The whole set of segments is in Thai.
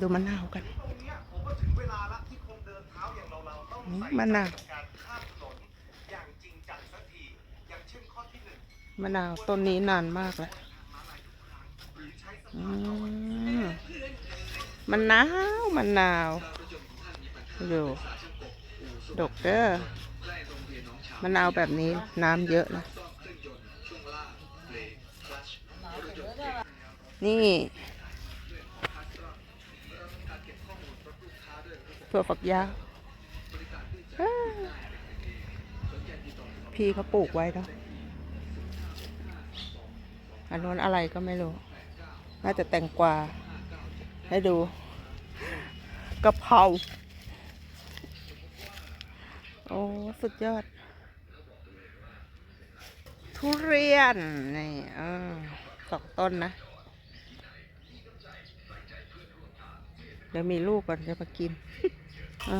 ดูมะนาวกันตรงเนี้ยผมว่าถึงเวลาละนาอย่างเราเราๆต้องอืมะนาวมะนาวต้นนี้นานมากแล้วหรือใช้สะอืพานมมะนาวมะนาวดูดกเด้อมะนาวแบบนี้น้ำเยอะนะนี่ ถั่วฝักยาวพี่เขาปลูกไว้เนาะอันนู้นอะไรก็ไม่รู้ น่าจะแตงกวา ให้ดูกะเพรา โอ้ สุดยอด ทุเรียน นี่ เออสองต้นนะ ดี๋ยวมีลูกก่อนจะมากินอะ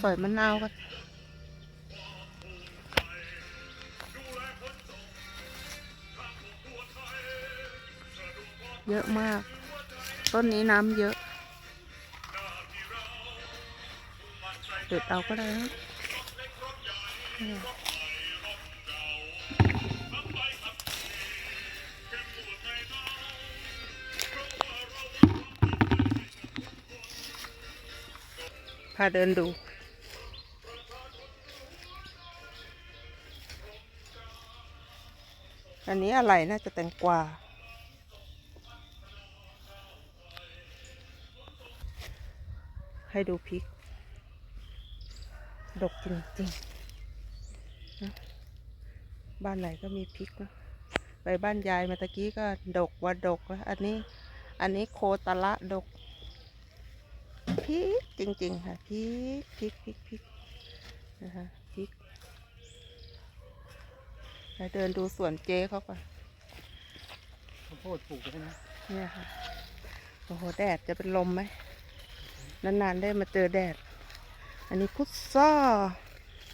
สอยมะนาวกันเยอะมาก ต้นนี้น้ำเยอะ เด็ดเอาก็ได้นะ เนี่ยพาเดินดู อันนี้อะไรน่าจะแตงกวาให้ดูพริก ดกจริงๆนะบ้านไหนก็มีพริกนะไปบ้านยายมาตะกี้ก็ดกว่าดกแล้วอันนี้ อันนี้โคตะละดก ริกจริง ๆ ค่ะพริกพริกพริกพริกนะคะพริกไปเดินดูสวนเจ๊เขาก่อนข้าวโพดปลูกได้ไหมเนี่ยค่ะโอ้โหแดดจะเป็นลมไหมนานๆได้มาเจอแดด อันนี้พุทรา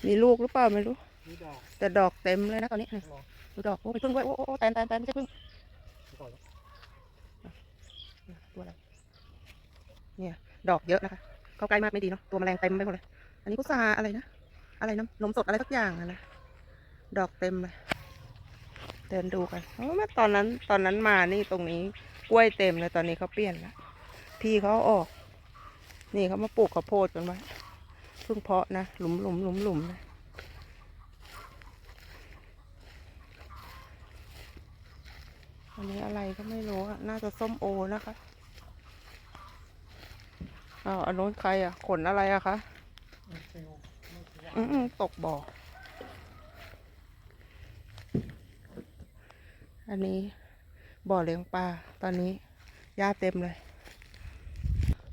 มีลูกหรือเปล่าไม่รู้นี่ดอกแต่ดอกเต็มเลยนะตอนนี้นี่ดอกดูดอกโอ้ไปพึ่งด้วยโอ้โอ้โอ้แตนแตนแตนไม่ใช่พึ่งตัวอะไรเนี่ย ดอกเยอะนะคะ เข้าใกล้มากไม่ดีเนาะ ตัวแมลงเต็มไปหมดเลย อันนี้พุทราอะไรนะ อะไรน้ำนมสดอะไรสักอย่างนะ ดอกเต็มเลย เดินดูกันโอ้แม่ตอนนั้น ตอนนั้นมานี่ตรงนี้กล้วยเต็มเลย ตอนนี้เขาเปลี่ยนแล้วพี่เขาออก นี่เขามาปลูกข้าวโพดกันไว้เพิ่งเพาะนะ หลุมหลุมหลุมหลุมนะอันนี้อะไรก็ไม่รู้ น่าจะส้มโอนะคะ อ้าวอันโน้นใครอะ ขนอะไรอะคะอืมตกบ่อ อันนี้บ่อเลี้ยงปลา ตอนนี้หญ้าเต็มเลย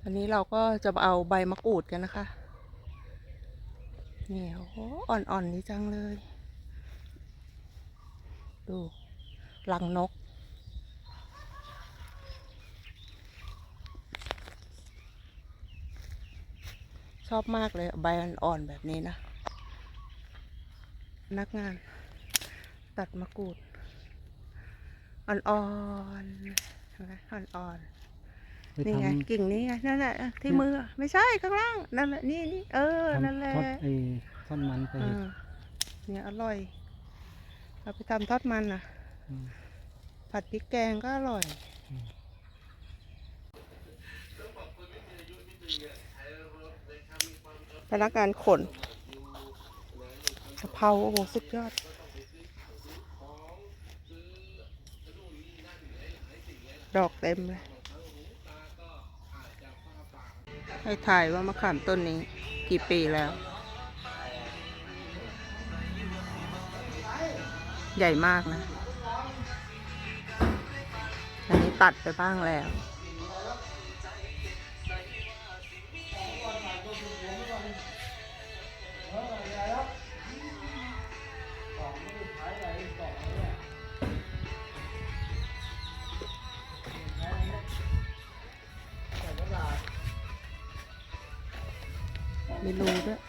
อันนี้เราก็จะเอาใบมะกรูดกันนะคะเนี่โอ้อ่อนๆนี่จังเลย ดูรังนก ชอบมากเลยใบอ่อนๆแบบนี้นะพนักงาน ตัดมะกรูด อ่อนๆเห็นไหมอ่อนไปๆนี่ไงทำกิ่งนี้ไงนั่นแหละที่มือไม่ใช่ข้างล่างนั่นแหละนี่นี่เออนั่นแหละทอดไอ้ทอดมันไปเออเนี่ยอร่อยเอาไปทำทอดมันอะมผัดพริกแกงก็อร่อย พนักงานขนกะเพราโอ้โหสุดยอด ดอกเต็มเลย ให้ถ่ายว่ามะขามต้นนี้ กี่ปีแล้ว ใหญ่มากนะ อันนี้ตัดไปบ้างแล้ว มีรูด้วย